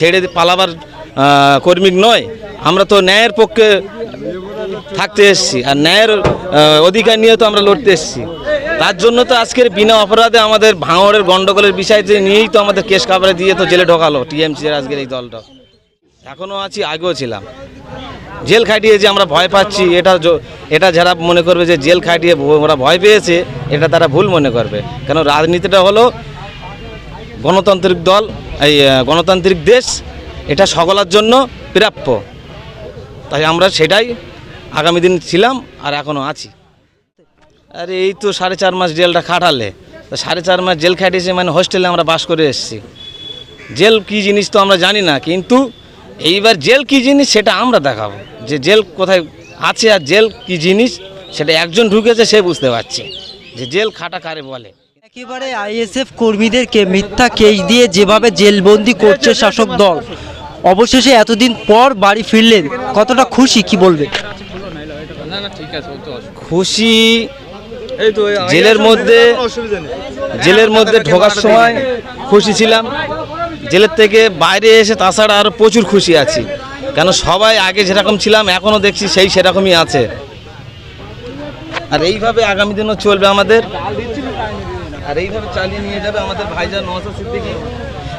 ছেড়ে পালাবার কর্মী নয়। আমরা তো ন্যায়ের পক্ষে থাকতে এসেছি। আর ন্যায়ের অধিকার নিয়ে তো আমরা লড়তে এসেছি। তার জন্য তো আজকের বিনা অপরাধে আমাদের ভাঙড়ের গন্ডগোলের বিষয় নিয়েই তো আমাদের কেস কাবড়ে দিয়ে তো জেলে ঢোকালো টিএমসি এর আজকের এই দলটা। এখনও আছি, আগেও ছিলাম। জেল খাটিয়ে যে আমরা ভয় পাচ্ছি, এটা এটা যারা মনে করবে যে জেল খাটিয়ে ওরা ভয় পেয়েছে, এটা তারা ভুল মনে করবে। কেন রাজনীতিটা হলো গণতান্ত্রিক দল এই গণতান্ত্রিক দেশ, এটা সকলের জন্য প্রাপ্য। তাই আমরা সেটাই আগামী দিন ছিলাম আর এখনও আছি। আরে, এই তো সাড়ে চার মাস জেলটা খাটালে। সাড়ে চার মাস জেল খাটিয়েছে মানে হোস্টেলে আমরা বাস করে এসেছি। জেল কি জিনিস তো আমরা জানি না, কিন্তু এইবার জেল কি জিনিস সেটা আমরা দেখাবো। যে জেল কোথায় আছে আর জেল কি জিনিস, সেটা একজন ঢুকেছে সে বুঝতে পারছে। যে জেল খাটা কারে বলে? একেবারে আইএসএফ কর্মীদেরকে মিথ্যা কেস দিয়ে যেভাবে জেলবন্দি করছে শাসক দল। অবশেষে এতদিন পর বাড়ি ফিরলেন। কতটা খুশি কি বলবে খুশি জেলের মধ্যে জেলের মধ্যে ঢোকার সময় খুশি ছিলাম। জেলের থেকে বাইরে এসে তাছাড়া আরও প্রচুর খুশি আছি। কেন সবাই আগে যেরকম ছিলাম এখনও দেখছি সেই সেরকমই আছে। আর এইভাবে আগামী দিনও চলবে আমাদের? আর এইভাবে চালিয়ে নিয়ে যাবে আমাদের ভাইজান নওয়াজ সিদ্দিকী।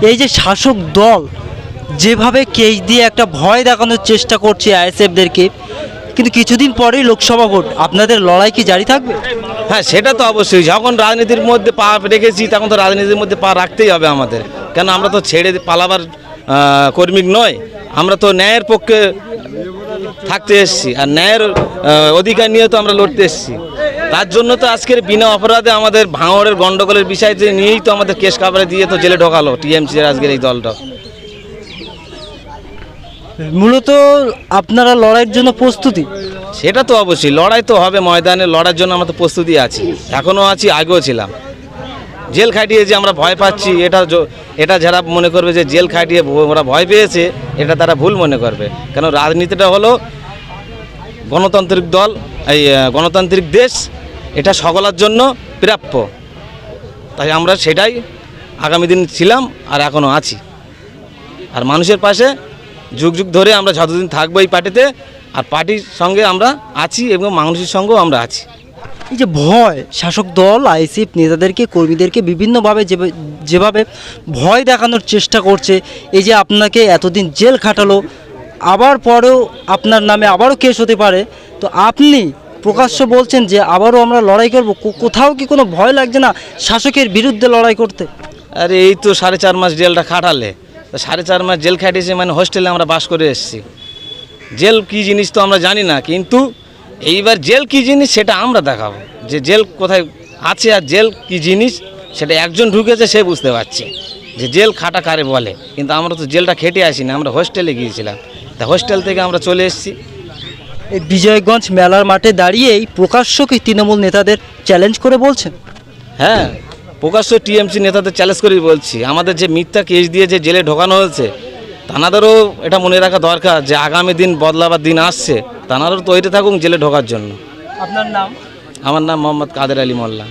এই যে শাসক দল যেভাবে কেস দিয়ে একটা ভয় দেখানোর চেষ্টা করছে আইএসএফদেরকে কিন্তু কিছুদিন পরেই লোকসভা ভোট আপনাদের লড়াই কি জারি থাকবে? হ্যাঁ সেটা তো অবশ্যই। যখন রাজনীতির মধ্যে পা রেখেছি তখন তো রাজনীতির মধ্যে পা রাখতেই হবে আমাদের। কেন আমরা তো ছেড়ে পালাবার কর্মী নয়। আমরা তো ন্যায়ের পক্ষে থাকতে এসেছি। আর ন্যায়ের অধিকার নিয়ে তো আমরা লড়তে এসেছি। তার জন্য তো আজকের বিনা অপরাধে আমাদের ভাঙড়ের গন্ডগোলের বিষয় যে নিয়েই তো আমাদের কেস কাবড়ে দিয়ে তো জেলে ঢোকালো টিএমসি এর আজকের এই দলটা। মূলত আপনারা লড়াইয়ের জন্য প্রস্তুতি? সেটা তো অবশ্যই লড়াই তো হবে ময়দানে লড়ার জন্য আমরা তো প্রস্তুতি আছি এখনও আছি আগেও ছিলাম। জেল খাটিয়ে যে আমরা ভয় পাচ্ছি এটা এটা যারা মনে করবে যে জেল খাটিয়ে ওরা ভয় পেয়েছে এটা তারা ভুল মনে করবে। কেন রাজনীতিটা হলো গণতান্ত্রিক দল এই গণতান্ত্রিক দেশ এটা সকলের জন্য প্রাপ্য। তাই আমরা সেটাই আগামী দিন ছিলাম আর এখনও আছি। আর মানুষের পাশে যুগ যুগ ধরে আমরা যতদিন থাকব এই পার্টিতে, আর পার্টির সঙ্গে আমরা আছি এবং মানুষের সঙ্গেও আমরা আছি। এই যে ভয়, শাসক দল, আইসিএফ নেতাদেরকে, কর্মীদেরকে বিভিন্নভাবে যেভাবে- যেভাবে ভয় দেখানোর চেষ্টা করছে, এই যে আপনাকে এতদিন জেল খাটালো, আবার পরেও আপনার নামে আবারও কেস হতে পারে, তো আপনি প্রকাশ্য বলছেন যে আবারও আমরা লড়াই করব। কোথাও কি কোনো ভয় লাগছে না শাসকের বিরুদ্ধে লড়াই করতে? আরে এই তো সাড়ে চার মাস জেলটা খাটালে। সাড়ে চার মাস জেল খাটিয়েছে মানে হোস্টেলে আমরা বাস করে এসেছি। জেল কি জিনিস তো আমরা জানি না, কিন্তু এইবার জেল কি জিনিস সেটা আমরা দেখাবো। যে জেল কোথায় আছে আর জেল কি জিনিস সেটা একজন ঢুকেছে সে বুঝতে পারছে। যে জেল খাটা কারে বলে? কিন্তু আমরা তো জেলটা খেটে আসিনি, আমরা হোস্টেলে গিয়েছিলাম। তা হোস্টেল থেকে আমরা চলে এসেছি। বিজয়গঞ্জ মেলার মাঠে দাঁড়িয়েই প্রকাশ্যকে তৃণমূল নেতাদের চ্যালেঞ্জ করে বলছেন? হ্যাঁ প্রকাশ্য টিএমসি নেতাদের চ্যালেঞ্জ করেই বলছি। আমাদের যে মিথ্যা কেস দিয়ে যে জেলে ঢোকানো হয়েছে তানাদেরও এটা মনে রাখা দরকার যে আগামী দিন বদলাবার দিন আসছে তানারও তৈরি থাকুন জেলে ঢোকার জন্য। আপনার নাম? আমার নাম মোহাম্মদ কাদের আলী মোল্লা।